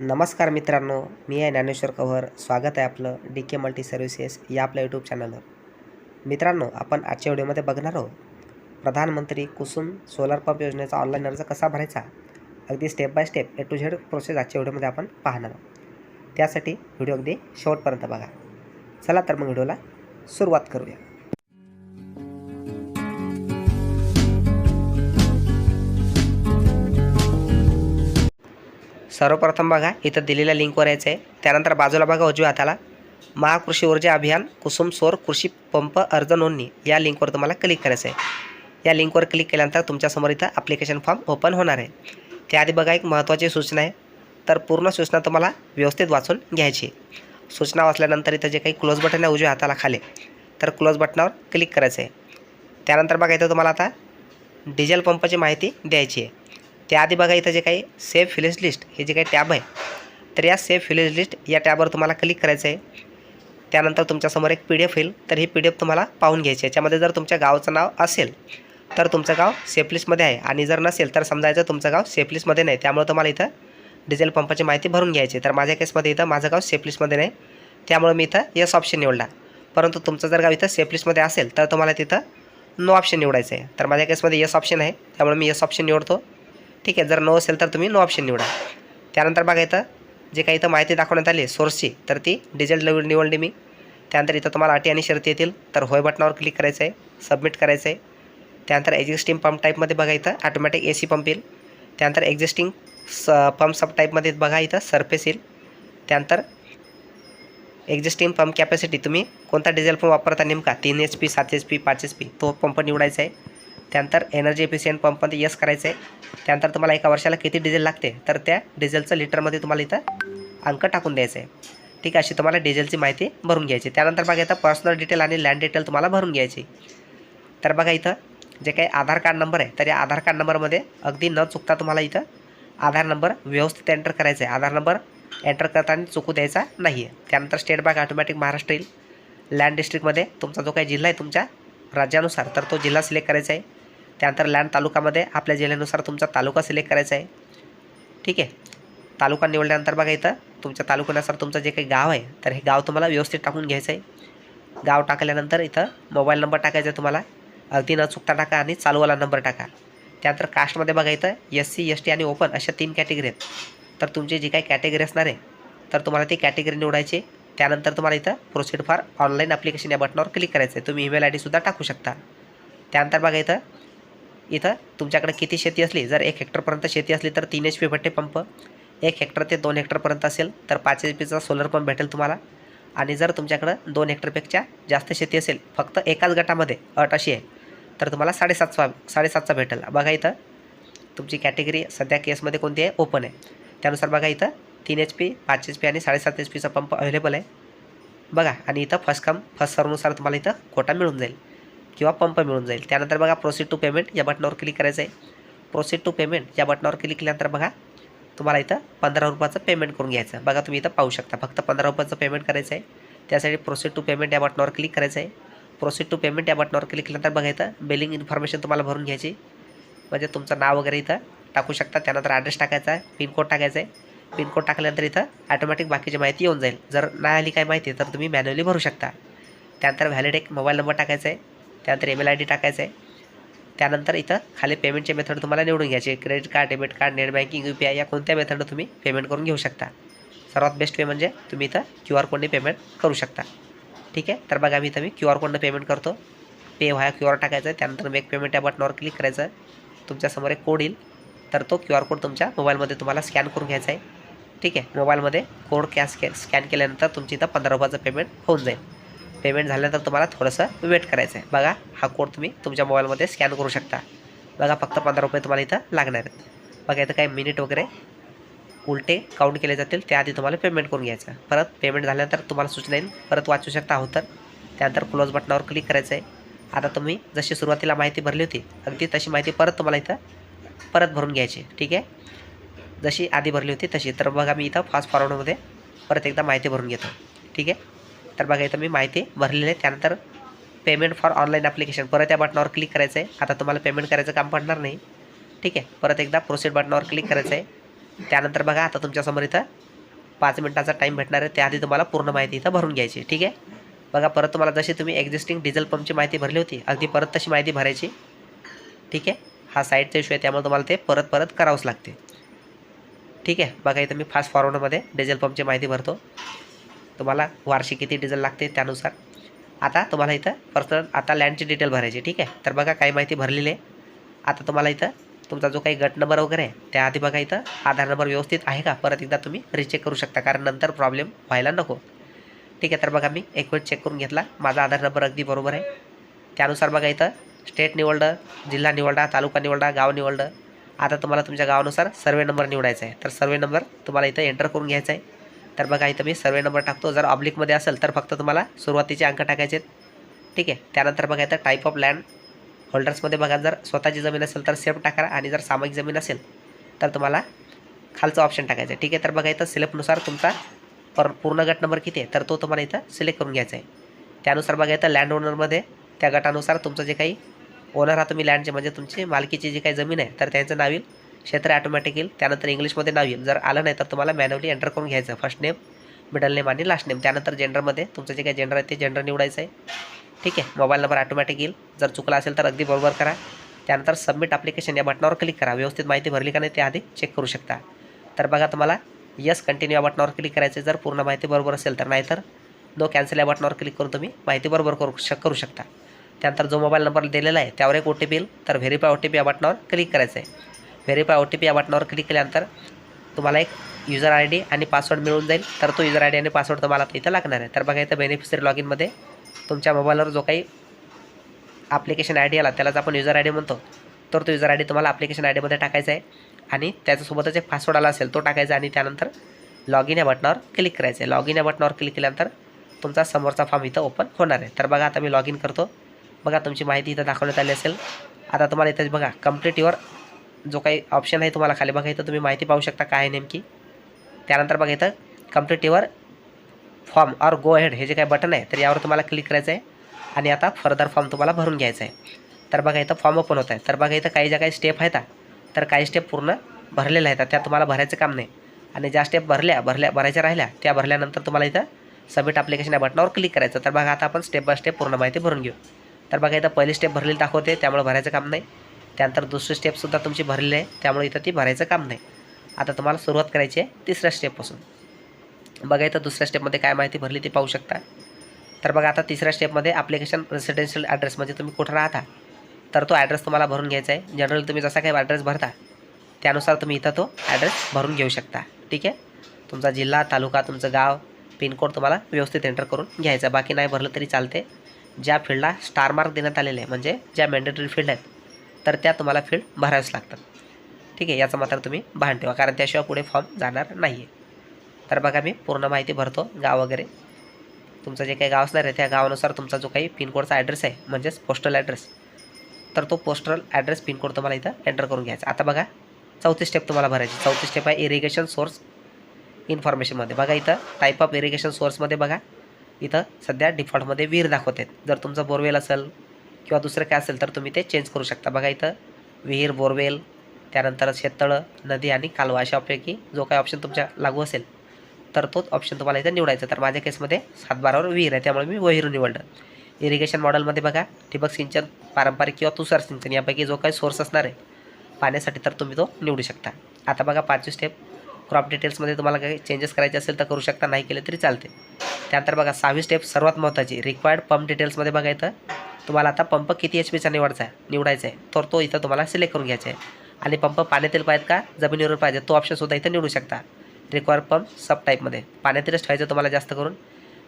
नमस्कार मित्रांनो मी आहे ज्ञानेश्वर कव्हर. स्वागत आहे आपलं डी के मल्टी सर्व्हिसेस या आपल्या यूट्यूब चॅनलवर मित्रांनो आपण आजच्या व्हिडिओमध्ये बघणार आहोत प्रधानमंत्री कुसुम सोलार पंप योजनेचा ऑनलाईन अर्ज कसा भरायचा? अगदी step by step A to Z process आजच्या व्हिडिओमध्ये आपण पाहणार आहोत. त्यासाठी व्हिडिओ अगदी शेवटपर्यंत बघा. चला तर मग व्हिडिओला सुरुवात करूया. सर्वप्रथम बघा इथं दिलेल्या लिंकवर यायचं आहे त्यानंतर बाजूला बघा उजव्या हाताला. महाकृषी ऊर्जा अभियान कुसुम सौर कृषी पंप अर्ज नोंदणी या लिंकवर तुम्हाला क्लिक करायचं आहे या लिंकवर क्लिक केल्यानंतर तुमच्यासमोर इथं ॲप्लिकेशन फॉर्म ओपन होणार आहे. त्याआधी बघा एक महत्त्वाची सूचना आहे. तर पूर्ण सूचना तुम्हाला व्यवस्थित वाचून घ्यायची आहे. सूचना वाचल्यानंतर इथं जे काही क्लोज बटन आहे उजव्या हाताला खाली तर क्लोज बटनावर क्लिक करायचं आहे त्यानंतर बघा इथं तुम्हाला आता डिझेल पंपाची माहिती द्यायची आहे. त्याआधी बघा इथं जे काही सेफ फिलेज लिस्ट हे जे काही टॅब आहे तर या सेफ फिलेज लिस्ट या टॅबवर तुम्हाला क्लिक करायचं आहे. त्यानंतर तुमच्यासमोर एक पी डी एफ येईल तर ही पी डी एफ तुम्हाला पाहून घ्यायची आहे. याच्यामध्ये जर तुमच्या गावाचं नाव असेल तर तुमचं गाव सेफ लिस्टमध्ये आहे. आणि जर नसेल तर समजायचं तुमचं गाव सेफ लिस्टमध्ये नाही. त्यामुळे तुम्हाला इथं डिझेल पंपाची माहिती भरून घ्यायची तर माझ्या केसमध्ये इथं माझं गाव सेफ लिस्टमध्ये नाही. त्यामुळे मी इथं यस ऑप्शन निवडला. परंतु तुमचं जर गाव इथं सेफ लिस्टमध्ये असेल तर तुम्हाला तिथं नो ऑप्शन निवडायचं आहे. तर माझ्या केसमध्ये यस ऑप्शन आहे. त्यामुळे मी यस ऑप्शन निवडतो. ठीक आहे जर नो असेल तर तुम्ही नो ऑप्शन निवडा. त्यानंतर बघा इथं जे काही इथं माहिती दाखवण्यात आली आहे सोर्सची तर ती डिझेल लेवल निवडली मी. त्यानंतर इथं तुम्हाला अटी आणि शर्ती येतील तर होय बटनावर क्लिक करायचं आहे सबमिट करायचं आहे त्यानंतर एक्झिस्टिंग पंप टाईपमध्ये बघा इथं ऑटोमॅटिक ए सी पंप येईल. त्यानंतर एक्झिस्टिंग स पंप सब टाईपमध्ये बघा इथं सरफेस येईल. त्यानंतर एक्झिस्टिंग पंप कॅपॅसिटी तुम्ही कोणता डिझेल पंप वापरता नेमका? तीन एच पी सात एच पी पाच एच पी तो पंप निवडायचा आहे त्यानंतर एनर्जी एफिशियंट पंपमध्ये यस करायचं आहे त्यानंतर तुम्हाला एका वर्षाला किती डिझेल लागते? तर त्या डिझेलचं लिटरमध्ये तुम्हाला इथं अंक टाकून द्यायचं आहे ठीक आहे अशी तुम्हाला डिझेलची माहिती भरून घ्यायची. त्यानंतर बघा इथं पर्सनल डिटेल आणि लँड डिटेल तुम्हाला भरून घ्यायची. तर बघा इथं जे काही आधार कार्ड नंबर आहे तर या आधार कार्ड नंबरमध्ये अगदी न चुकता तुम्हाला इथं आधार नंबर व्यवस्थित एंटर करायचा आहे आधार नंबर एंटर करताना चुकू द्यायचा नाही आहे त्यानंतर स्टेट बँक ऑटोमॅटिक महाराष्ट्र येईल. लँड डिस्ट्रिक्टमध्ये तुमचा जो काही जिल्हा आहे तुमच्या राज्यानुसार तर तो जिल्हा सिलेक्ट करायचा आहे त्यानंतर लँड तालुकामध्ये आपल्या जिल्ह्यानुसार तुमचा तालुका सिलेक्ट करायचा आहे. ठीक आहे? तालुका निवडल्यानंतर बघा इथं तुमच्या तालुक्यानुसार तुमचं जे काही गाव आहे तर हे गाव तुम्हाला व्यवस्थित टाकून घ्यायचं आहे. गाव टाकल्यानंतर इथं मोबाईल नंबर टाकायचा आहे तुम्हाला. अगदी न चुकता टाका आणि चालूवाला नंबर टाका. त्यानंतर कास्टमध्ये बघा इथं एस सी एस टी आणि ओपन अशा तीन कॅटेगरी आहेत. तर तुमची जी काही कॅटेगरी असणार आहे तर तुम्हाला ती कॅटेगरी निवडायची त्यानंतर तुम्हाला इथं प्रोसिड फॉर ऑनलाईन ॲप्लिकेशन या बटनावर क्लिक करायचं आहे. तुम्ही ईमेल आय डीसुद्धा टाकू शकता. त्यानंतर बघा इथं इथं तुमच्याकडे किती शेती असली जर एक हेक्टरपर्यंत शेती असली तर तीन एच पी भेटते पंप एक हेक्टर ते दोन हेक्टरपर्यंत असेल तर पाच एच पीचा सोलर पंप भेटेल तुम्हाला. आणि जर तुमच्याकडं दोन हेक्टरपेक्षा जास्त शेती असेल फक्त एकाच गटामध्ये अट अशी आहे तर तुम्हाला साडेसातचा साडेसातचा भेटेल. बघा इथं तुमची कॅटेगरी सध्या केसमध्ये कोणती आहे? ओपन आहे. त्यानुसार बघा इथं तीन एच पी पाच एच पी आणि साडेसात एच पीचा पंप अवेलेबल आहे. बघा आणि इथं फर्स्ट कम फर्स्ट सर्वनुसार तुम्हाला इथं कोटा मिळून जाईल. किंवा पंप मिळून जाईल. त्यानंतर बघा प्रोसीड टू पेमेंट या बटनावर क्लिक करायचं आहे प्रोसीड टू पेमेंट या बटनावर क्लिक केल्यानंतर बघा तुम्हाला इथं पंधरा रुपयाचं पेमेंट करून घ्यायचं बघा तुम्ही इथं पाहू शकता. फक्त पंधरा रुपयाचं पेमेंट करायचं आहे त्यासाठी प्रोसीड टू पेमेंट या बटनावर क्लिक करायचं आहे प्रोसीड टू पेमेंट या बटनावर क्लिक केल्यानंतर बघा इथं बिलिंग इन्फॉर्मेशन तुम्हाला भरून घ्यायची. म्हणजे तुमचं नाव वगैरे इथं टाकू शकता. त्यानंतर ॲड्रेस टाकायचा आहे. पिनकोड टाकायचा आहे. पिनकोड टाकल्यानंतर इथं ॲटोमॅटिक बाकीची माहिती येऊन जाईल. जर नाही आली काय माहिती तर तुम्ही मॅन्युअली भरू शकता. त्यानंतर व्हॅलिड एक मोबाईल नंबर टाकायचा आहे. त्यानंतर ईमेल आय डी टाकायचं आहे त्यानंतर इथं खाली पेमेंटचे मेथड तुम्हाला निवडून घ्यायचे. Credit card debit card net banking U P I या कोणत्या मेथडनं तुम्ही पेमेंट करून घेऊ शकता. सर्वात बेस्ट वे म्हणजे तुम्ही इथं क्यू आर कोडने पेमेंट करू शकता. ठीक आहे? तर बघा मी इथं मी क्यू आर कोडनं पेमेंट करतो. पे व्हाया क्यू आर टाकायचं. आहे त्यानंतर मेक पेमेंट या बटनावर क्लिक करायचं. तुमच्यासमोर एक कोड येईल. तर तो क्यू आर कोड तुमच्या मोबाईलमध्ये तुम्हाला स्कॅन करून घ्यायचा आहे. ठीक आहे? मोबाईलमध्ये कोड कॅश स्कॅन केल्यानंतर तुमची इथं पंधरा रुपयाचं पेमेंट होऊन जाईल. पेमेंट झाल्यानंतर तुम्हाला थोडंसं वेट करायचं आहे. बघा हा कोड तुम्ही तुमच्या मोबाईलमध्ये स्कॅन करू शकता. बघा फक्त पंधरा रुपये तुम्हाला इथं लागणार आहेत. बघा इथं काही मिनिट वगैरे उलटे काउंट केले जातील. त्याआधी तुम्हाला पेमेंट करून घ्यायचं. परत पेमेंट झाल्यानंतर तुम्हाला सूचना येईल. परत वाचू शकता आहोत तर. त्यानंतर क्लोज बटनावर क्लिक करायचं आहे. आता तुम्ही जशी सुरुवातीला माहिती भरली होती अगदी तशी माहिती परत तुम्हाला इथं परत भरून घ्यायची. ठीक आहे? जशी आधी भरली होती तशी. तर बघा मी इथं फास्ट फॉरवर्डमध्ये परत एकदा माहिती भरून घेतो. ठीक आहे? तर बघा इथं मी माहिती भरलेली आहे. त्यानंतर पेमेंट फॉर ऑनलाईन ॲप्लिकेशन परत या बटनावर क्लिक करायचं आहे आता तुम्हाला पेमेंट करायचं काम पडणार नाही. ठीक आहे? परत एकदा प्रोसीड बटनावर क्लिक करायचं आहे त्यानंतर बघा आता तुमच्यासमोर इथं पाच मिनटाचा टाईम भेटणार आहे. त्याआधी तुम्हाला पूर्ण माहिती इथं भरून घ्यायची. ठीक आहे? बघा परत तुम्हाला जशी तुम्ही एक्झिस्टिंग डिझेल पंपची माहिती भरली होती अगदी परत तशी माहिती भरायची. ठीक आहे? हा साईडचा इश्यू आहे. त्यामुळे तुम्हाला ते परत परत करावंच लागते. ठीक आहे? बघा इथं मी फास्ट फॉरवर्डमध्ये डिझेल पंपची माहिती भरतो. तुम्हाला वार्षिक किती डिझेल लागते त्यानुसार. आता तुम्हाला इथं पर्सनल आता लँडची डिटेल भरायची ठीक आहे? तर बघा काही माहिती भरलेली आहे. आता तुम्हाला इथं तुमचा जो काही गट नंबर वगैरे आहे त्याआधी बघा इथं आधार नंबर व्यवस्थित आहे का? परत एकदा तुम्ही रिचेक करू शकता कारण नंतर प्रॉब्लेम व्हायला नको. ठीक आहे तर बघा मी एक वेळ चेक करून घेतला. माझा आधार नंबर अगदी बरोबर आहे. त्यानुसार बघा इथं स्टेट निवडलं जिल्हा निवडा तालुका निवडा गाव निवडलं. आता तुम्हाला तुमच्या गावानुसार सर्वे नंबर निवडायचा आहे. तर सर्वे नंबर तुम्हाला इथं एंटर करून घ्यायचा आहे. तर बघा इथं मी सर्वे नंबर टाकतो. जर ऑब्लिकमध्ये असेल तर फक्त तुम्हाला सुरुवातीचे अंक टाकायचे आहेत. ठीक आहे? त्यानंतर बघा इथं टाईप ऑफ लँड होल्डर्समध्ये बघा जर स्वतःची जमीन असेल तर सेफ टाका आणि जर सामायिक जमीन असेल तर तुम्हाला खालचं ऑप्शन टाकायचं आहे. ठीक आहे? तर बघा इथं सिलेक्टनुसार तुमचा पर पूर्ण गट नंबर किती आहे? तर तो तुम्हाला इथं सिलेक्ट करून घ्यायचा आहे. त्यानुसार बघा इथं लँड ओनरमध्ये त्या गटानुसार तुमचं जे काही ओनर हा तुम्ही लँडचे म्हणजे तुमची मालकीची जी काही जमीन आहे तर त्यांचं नाव येईल क्षेत्र ॲटोमॅटिक येईल. त्यानंतर इंग्लिशमध्ये नाव येईल. जर आलं नाही तर तुम्हाला मॅन्युअली एंटर करून घ्यायचं. फर्स्ट नेम मिडल नेम आणि लास्ट नेम त्यानंतर जेंडरमध्ये तुमचं जे काही जेंडर आहे ते जेंडर निवडायचं आहे ठीक आहे? मोबाईल नंबर ॲटोमॅटिक येईल. जर चुकला असेल तर अगदी बरोबर करा. त्यानंतर सबमिट ॲप्लिकेशन या बटनावर क्लिक करा. व्यवस्थित माहिती भरली का नाही ते आधी चेक करू शकता. तर बघा तुम्हाला यस कंटिन्यू या बटनावर क्लिक करायचं जर पूर्ण माहिती बरोबर असेल तर नाहीतर नो कॅन्सल या बटनावर क्लिक करून तुम्ही माहिती बरोबर करू शक करू शकता. त्यानंतर जो मोबाईल नंबर दिलेला आहे त्यावर एक ओ टी पी येईल. तर व्हेरीफाय ओ टी पी या बटनावर क्लिक करायचं आहे व्हेरीफाय ओ टी पी या बटनावर क्लिक केल्यानंतर तुम्हाला एक युजर आय डी आणि पासवर्ड मिळून जाईल. तर तो युजर आय डी आणि पासवर्ड तुम्हाला इथं लागणार आहे. तर बघा इथं बेनिफिशरी लॉग इनमध्ये तुमच्या मोबाईलवर जो काही ॲप्लिकेशन आय डी आला त्यालाच आपण युजर आय डी म्हणतो. तर तो युजर आय डी तुम्हाला ॲप्लिकेशन आय डीमध्ये टाकायचा आहे आणि त्याच्यासोबतच एक पासवर्ड आला असेल तो टाकायचा आणि त्यानंतर लॉग इन या बटनावर क्लिक करायचं आहे. लॉग इन या बटनावर क्लिक केल्यानंतर तुमचा समोरचा फॉर्म इथं ओपन होणार आहे. तर बघा आता मी लॉग इन करतो. बघा तुमची माहिती इथं दाखवण्यात आली असेल. आता तुम्हाला इथं बघा कंप्लीट युअर जो काही ऑप्शन आहे तुम्हाला खाली बघा इथं तुम्ही माहिती पाहू शकता काय आहे नेमकी. त्यानंतर बघा इथं complete your form or go head हे जे काही बटन आहे तर यावर तुम्हाला क्लिक करायचं आहे आणि आता फर्दर फॉर्म तुम्हाला भरून घ्यायचा आहे तर बघा इथं फॉर्म ओपन होत आहे तर बघा इथं काही ज्या काही स्टेप आहेत तर काही स्टेप पूर्ण भरलेल्या आहेत. त्या तुम्हाला भरायचं काम नाही. आणि ज्या स्टेप भरल्या भरल्या भरायच्या राहिल्या त्या भरल्यानंतर तुम्हाला इथं सबमिट ॲप्लिकेशन या बटनावर क्लिक करायचं तर बघा आता आपण स्टेप बाय स्टेप पूर्ण माहिती भरून घेऊ. तर बघा इथं पहिली स्टेप भरलेली दाखवते त्यामुळे भरायचं काम नाही. त्यानंतर दुसरी स्टेपसुद्धा तुमची भरलेली आहे. त्यामुळे इथं ती भरायचं काम नाही. आता तुम्हाला सुरुवात करायची आहे तिसऱ्या स्टेपपासून बघा इथं दुसऱ्या स्टेपमध्ये काय माहिती भरली ती पाहू शकता. तर बघा आता तिसऱ्या स्टेपमध्ये ॲप्लिकेशन रेसिडेन्शियल ॲड्रेस म्हणजे तुम्ही कुठं राहता? तर तो ॲड्रेस तुम्हाला भरून घ्यायचा आहे. जनरली तुम्ही जसा काही ॲड्रेस भरता त्यानुसार तुम्ही इथं तो ॲड्रेस भरून घेऊ शकता. ठीक आहे? तुमचा जिल्हा तालुका तुमचं गाव पिनकोड तुम्हाला व्यवस्थित एंटर करून घ्यायचा बाकी नाही भरलं तरी चालते ज्या फील्डला स्टार मार्क देण्यात आलेले आहे म्हणजे ज्या मॅन्डेटरी फील्ड आहेत तर त्या तुम्हाला फील्ड भराव्याच लागतात. ठीक आहे याचं मात्र तुम्ही भान ठेवा कारण त्याशिवाय पुढे फॉर्म जाणार नाही आहे तर बघा मी पूर्ण माहिती भरतो गाव वगैरे. तुमचं जे काही गाव असणार आहे त्या गावानुसार तुमचा जो काही पिनकोडचा ॲड्रेस आहे म्हणजेच पोस्टल ॲड्रेस तर तो पोस्टल ॲड्रेस पिनकोड तुम्हाला इथं एंटर करून घ्यायचा. आता बघा चौथी स्टेप तुम्हाला भरायची. चौथी स्टेप आहे इरिगेशन सोर्स इन्फॉर्मेशनमध्ये बघा इथं टाईप ऑफ इरिगेशन सोर्समध्ये बघा इथं सध्या डिफॉल्टमध्ये विहीर दाखवत आहेत. जर तुमचं बोरवेल असेल किंवा दुसरं काय असेल तर तुम्ही ते चेंज करू शकता. बघा इथं विहीर बोरवेल त्यानंतर शेततळं नदी आणि कालवा अशापैकी जो काही ऑप्शन तुमच्या लागू असेल तर तोच ऑप्शन तुम्हाला इथं निवडायचा. तर माझ्या केसमध्ये सातबारावर विहीर आहे त्यामुळे मी विहीर निवडलं. इरिगेशन मॉडेलमध्ये बघा ठिबक सिंचन पारंपरिक किंवा तुषार सिंचन यापैकी जो काही सोर्स असणार आहे पाण्यासाठी तर तुम्ही तो निवडू शकता. आता बघा पाचवी स्टेप क्रॉप डिटेल्समध्ये तुम्हाला काही चेंजेस करायचे असेल तर करू शकता नाही केले तरी चालते. त्यानंतर बघा सहावी स्टेप सर्वात महत्त्वाची रिक्वायर्ड पंप डिटेल्समध्ये बघा इथं तुम्हाला आता पंप किती एच पीचा निवडायचा आहे? निवडायचा आहे. तर तो इथं तुम्हाला सिलेक्ट करून घ्यायचा आहे. आणि पंप पाण्यातील पाहिजेत का? जमिनीवर पाहिजे. तो ऑप्शनसुद्धा इथं निवडू शकता. रिक्वायर पंप सब टाईपमध्ये पाण्यातीलच ठेवायचं तुम्हाला जास्त करून.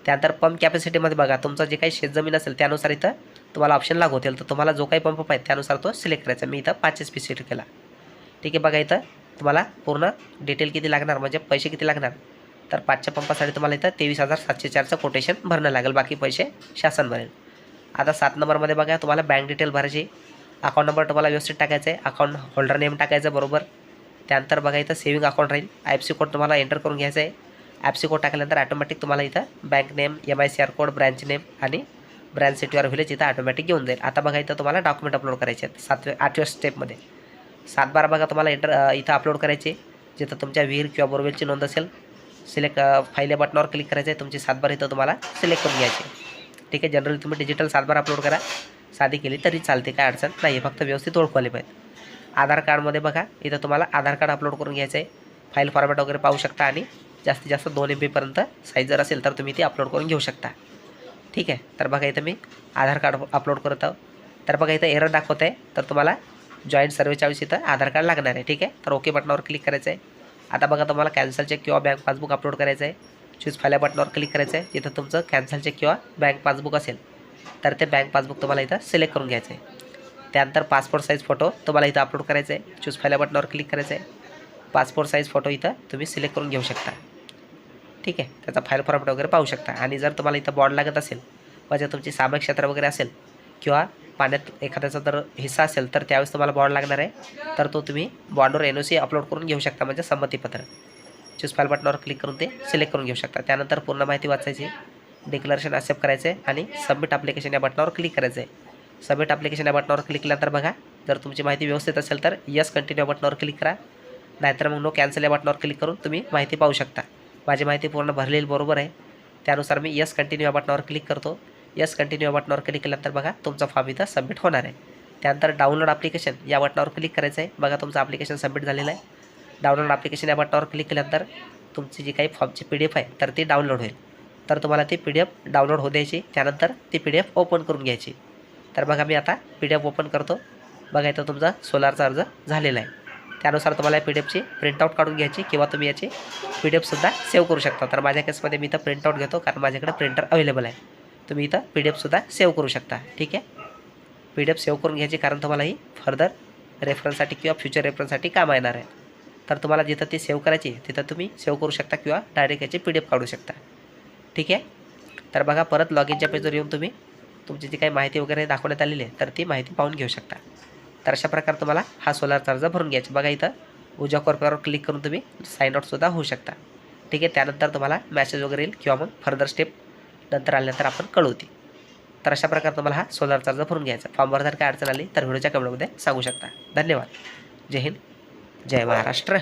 त्यानंतर पंप कॅपॅसिटीमध्ये बघा. तुमचं जे काही शेतजमीन असेल त्यानुसार इथं तुम्हाला ऑप्शन लागू होतील. तर तुम्हाला जो काही पंप पाहिजे त्यानुसार तो सिलेक्ट करायचा. मी इथं पाच एच पी सिलेक्ट केला. ठीक आहे बघा इथं तुम्हाला पूर्ण डिटेल किती लागणार? म्हणजे पैसे किती लागणार? तर पाचच्या पंपासाठी तुम्हाला इथं तेवीस हजार सातशे चारचं कोटेशन भरणं लागेल. बाकी पैसे शासन भरेल आता सात नंबरमध्ये बघा तुम्हाला बँक डिटेल भरायची अकाउंट नंबर तुम्हाला व्यवस्थित टाकायचं आहे. अकाउंट होल्डर नेम टाकायचं बरोबर. त्यानंतर बघा इथं सेविंग अकाउंट राहील. आय सी कोड तुम्हाला एंटर करून घ्यायचं आहे. ॲप सी कोड टाकल्यानंतर ऑटोमॅटिक तुम्हाला इथं bank name M I C R code branch name आणि ब्रँच सिटी ऑर व्हिलेज इथं ऑटोमॅटिक घेऊन जाईल. आता बघा इथं तुम्हाला डॉक्युमेंट अपलोड करायचे आहेत. सातव्या आठव्या स्टेपमध्ये सात बारा बघा तुम्हाला एंटर इथं अपलोड करायचे जिथं तुमच्या विहीर किंवा बोरवेलची नोंद असेल सिलेक्ट फाईल या बटनावर क्लिक करायचं आहे. तुमची सातबार इथं तुम्हाला सिलेक्ट करून घ्यायची आहे. ठीक आहे जनरली तुम्ही डिजिटल सातबार अपलोड करा. साधी केली तरी चालते काय अडचण नाही आहे फक्त व्यवस्थित ओळखू आले पाहिजे. आधार कार्डमध्ये बघा इथं तुम्हाला आधार कार्ड अपलोड करून घ्यायचं आहे. फाईल फॉर्मॅट वगैरे पाहू शकता आणि जास्तीत जास्त दोन एम बीपर्यंत साईज जर असेल तर तुम्ही ती अपलोड करून घेऊ शकता. ठीक आहे तर बघा इथं मी आधार कार्ड अपलोड करत आहोत तर बघा इथं एरर दाखवत आहे तर तुम्हाला जॉईंट सर्वेच्या इथं आधार कार्ड लागणार आहे. ठीक आहे तर ओके बटनावर क्लिक करायचं आहे आता बघा तुम्हाला कॅन्सल चेक किंवा बँक पासबुक अपलोड करायचं आहे चूज फायल्या बटनावर क्लिक करायचं आहे तिथं तुमचं कॅन्सलचे किंवा बँक पासबुक असेल तर ते बँक पासबुक तुम्हाला इथं सिलेक्ट करून घ्यायचं आहे त्यानंतर पासपोर्ट साईज फोटो तुम्हाला इथं अपलोड करायचं आहे चूज फायल्या बटनावर क्लिक करायचं आहे पासपोर्ट साईज फोटो इथं तुम्ही सिलेक्ट करून घेऊ शकता. ठीक आहे? त्याचा फाईल फॉर्मॅट वगैरे पाहू शकता. आणि जर तुम्हाला इथं बॉन्ड लागत असेल म्हणजे तुमची सामायिक क्षेत्र वगैरे असेल किंवा पाण्यात एखाद्याचा जर हिस्सा असेल तर त्यावेळेस तुम्हाला बॉन्ड लागणार आहे. तर तो तुम्ही बॉन्डवर एन ओ सी अपलोड करून घेऊ शकता म्हणजे संमतीपत्र. चूज फाईल बटनावर क्लिक करून ते सिलेक्ट करून घेऊ शकता. त्यानंतर पूर्ण माहिती वाचायची डिक्लरेशन ॲक्सेप्ट करायचं आहे आणि सबमिट ॲप्लिकेशन या बटनावर क्लिक करायचं. आहे सबमिट ॲप्लिकेशन या बटनावर क्लिक केल्यानंतर बघा जर तुमची माहिती व्यवस्थित असेल तर यस कंटिन्यू बटनावर क्लिक करा. नाहीतर मग नो कॅन्सल या बटनावर क्लिक करून तुम्ही माहिती पाहू शकता. माझी माहिती पूर्ण भरलेली बरोबर आहे. त्यानुसार मी यस कंटिन्यू या बटनावर क्लिक करतो. यस कंटिन्यू या बटनावर क्लिक केल्यानंतर बघा तुमचा फॉर्म इथं सबमिट होणार आहे. त्यानंतर डाउनलोड ॲप्लिकेशन या बटनावर क्लिक करायचं आहे बघा तुमचं ॲप्लिकेशन सबमिट झालेलं आहे. डाउनलोड ॲप्लिकेशन या बटनावर क्लिक केल्यानंतर तुमची जी काही फॉर्मची पी डी एफ आहे तर ती डाउनलोड होईल. तर तुम्हाला ती पी डी एफ डाउनलोड होऊ द्यायची त्यानंतर ती पी डी एफ ओपन करून घ्यायची. तर बघा मी आता पी डी एफ ओपन करतो. बघा इथं तुमचा सोलारचा अर्ज झालेला आहे. त्यानुसार तुम्हाला या पी डी एफची प्रिंटआउट काढून घ्यायची किंवा तुम्ही याची पी डी एफसुद्धा सेव्ह करू शकता. तर माझ्या केसमध्ये मी इथं प्रिंटआउट घेतो कारण माझ्याकडे प्रिंटर अवेलेबल आहे. तुम्ही इथं पी डी एफसुद्धा सेव्ह करू शकता. ठीक आहे? पी डी एफ सेव्ह करून घ्यायची कारण तुम्हाला ही फर्दर रेफरन्ससाठी किंवा फ्युचर रेफरन्ससाठी काम येणार आहे. तर तुम्हाला जिथं ती सेव्ह करायची तिथं तुम्ही सेव्ह करू शकता किंवा डायरेक्ट याची पी डी एफ काढू शकता. ठीक आहे? तर बघा परत लॉग इनच्या पेजवर येऊन तुम्ही तुमची जी काही माहिती वगैरे दाखवण्यात आलेली आहे तर ती माहिती पाहून घेऊ शकता. तर अशा प्रकारे तुम्हाला हा सोलारचा अर्ज भरून घ्यायचा बघा इथं उजा कोपऱ्यावर क्लिक करून तुम्ही साईन आउटसुद्धा होऊ शकता. ठीक आहे? त्यानंतर तुम्हाला मॅसेज वगैरे येईल किंवा मग फर्दर स्टेप नंतर आल्यानंतर आपण कळवते तर अशा प्रकारे तुम्हाला हा सोलारचा अर्ज भरून घ्यायचा फॉर्मवर जर काय अडचण आली तर व्हिडिओच्या कमेंटमध्ये सांगू शकता. धन्यवाद. जय हिंद. जय महाराष्ट्र.